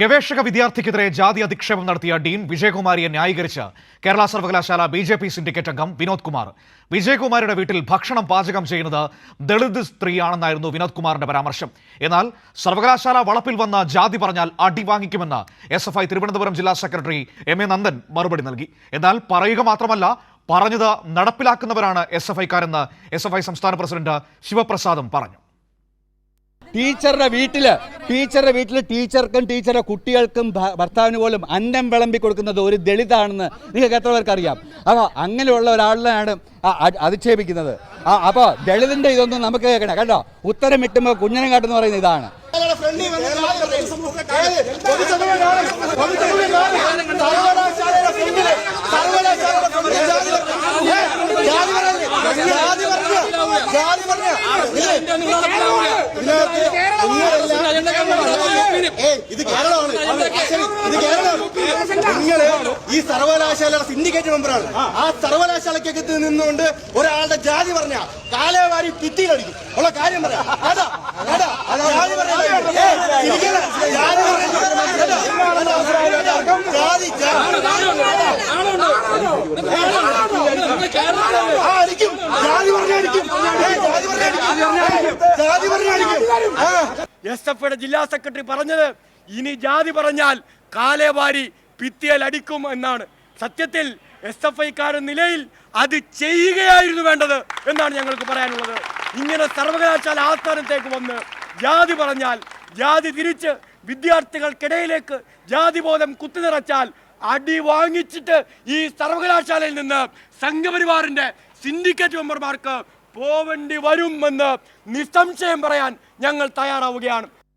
ഗവേഷക വിദ്യാർത്ഥിക്കെതിരെ ജാതി അധിക്ഷേപം നടത്തിയ ഡീൻ വിജയകുമാരിയെ ന്യായീകരിച്ച് കേരള സർവകലാശാല ബി ജെ പി സിൻഡിക്കേറ്റ് അംഗം വിനോദ് കുമാർ. വിജയകുമാരിയുടെ വീട്ടിൽ ഭക്ഷണം പാചകം ചെയ്യുന്നത് ദളിത് സ്ത്രീയാണെന്നായിരുന്നു വിനോദ് കുമാറിന്റെ പരാമർശം. എന്നാൽ സർവകലാശാല വളപ്പിൽ വന്ന ജാതി പറഞ്ഞാൽ അടി വാങ്ങിക്കുമെന്ന് എസ് എഫ് ഐ തിരുവനന്തപുരം ജില്ലാ സെക്രട്ടറി എം എ നന്ദൻ മറുപടി നൽകി. എന്നാൽ പറയുക മാത്രമല്ല പറഞ്ഞത് നടപ്പിലാക്കുന്നവരാണ് എസ് എഫ് ഐക്കാരെന്ന് എസ് എഫ് ഐ സംസ്ഥാന പ്രസിഡന്റ് ശിവപ്രസാദും പറഞ്ഞു. ടീച്ചറുടെ വീട്ടിൽ ടീച്ചറുടെ വീട്ടിൽ ടീച്ചർക്കും ടീച്ചറുടെ കുട്ടികൾക്കും ഭർത്താവിന് പോലും അന്നം വിളമ്പി കൊടുക്കുന്നത് ഒരു ദളിതാണെന്ന് നിങ്ങൾക്ക് എത്ര പേർക്ക് അറിയാം അപ്പോൾ അങ്ങനെയുള്ള ഒരാളിനെയാണ് അധിക്ഷേപിക്കുന്നത്. ആ അപ്പോൾ ദളിതിന്റെ ഇതൊന്നും നമുക്ക് കേൾക്കണം കേട്ടോ ഉത്തരം കിട്ടുമ്പോൾ കുഞ്ഞനം കാട്ടെന്ന് പറയുന്ന ഇതാണ്. ജാതി പറഞ്ഞ ജാതി ഏയ്, ഈ സർവകലാശാലയുടെ സിൻഡിക്കേറ്റ് മെമ്പറാണ് ആ. സർവകലാശാലക്കകത്ത് നിന്നുകൊണ്ട് ഒരാളുടെ ജാതി പറഞ്ഞ കാലവാരി ഭിത്തിയിലടിക്കും ഉള്ള കാര്യം പറയാം. അതാ അതാ ജാതി എസ് എഫ് ജില്ലാ സെക്രട്ടറി പറഞ്ഞത് ഇനി ജാതി പറഞ്ഞാൽ കാലേവാരി ഭിത്തിയിൽ അടിക്കും എന്നാണ്. സത്യത്തിൽ എസ് എഫ് ഐക്കാരൻ നിലയിൽ അത് ചെയ്യുകയായിരുന്നു വേണ്ടത് എന്നാണ് ഞങ്ങൾക്ക് പറയാനുള്ളത്. ഇങ്ങനെ സർവകലാശാല ആസ്ഥാനത്തേക്ക് വന്ന് ജാതി പറഞ്ഞാൽ ജാതി തിരിച്ച് വിദ്യാർത്ഥികൾക്കിടയിലേക്ക് ജാതി ബോധം കുത്തിനിറച്ചാൽ അടി വാങ്ങിച്ചിട്ട് ഈ സർവകലാശാലയിൽ നിന്ന് സംഘപരിവാറിന്റെ സിൻഡിക്കേറ്റ് മെമ്പർമാർക്ക് പോവേണ്ടി വരുമെന്ന് നിസ്സംശയം പറയാൻ ഞങ്ങൾ തയ്യാറാവുകയാണ്.